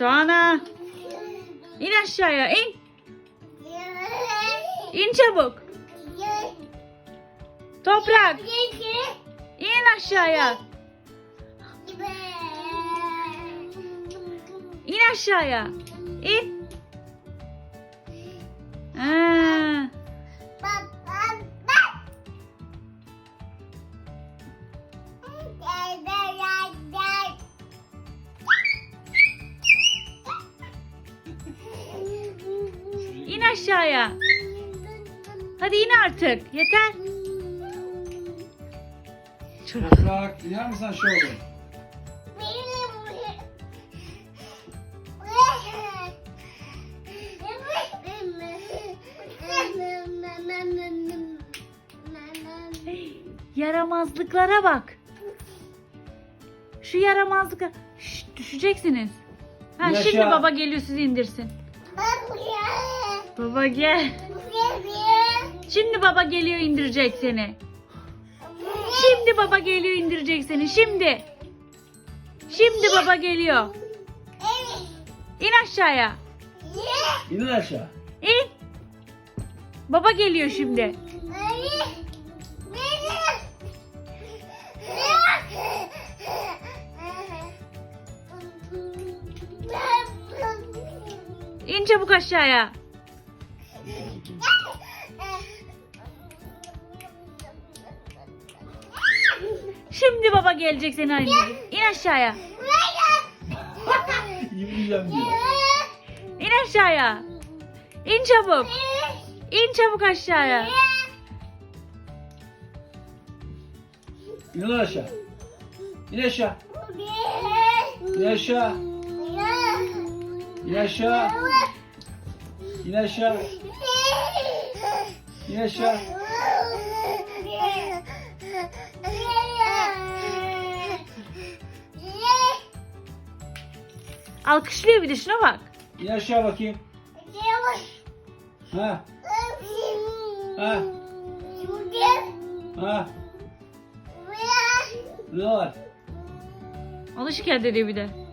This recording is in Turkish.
Tuana. İn aşağıya in. İn çabuk. Toprak. İn aşağıya. İn aşağıya. İn. İn aşağıya. Hadi in artık. Yeter. Çocuk. Toprak misin aşağı oğlum? Yaramazlıklara bak. Şu yaramazlıklar. Şşt, düşeceksiniz. Ha, şimdi baba geliyor sizi indirsin. Baba gel. Şimdi baba geliyor indirecek seni. Şimdi baba geliyor indirecek seni. Şimdi. Şimdi baba geliyor. İn aşağıya. İnin aşağı. İn. Baba geliyor şimdi. İn çabuk aşağıya. Şimdi baba gelecek seni anneciğim. İn aşağıya. Yürüyeceğim diyor. İn aşağıya. İn çabuk. İn çabuk aşağıya. İn aşağı. İn aşağı. İn aşağı. İn aşağı. İn aşağı. İn aşağı. Alkışlıyor bir de şuna bak. İn aşağı bakayım. Ha. Ha. Ha. Ne var? Onu şikayet ediyor bir de.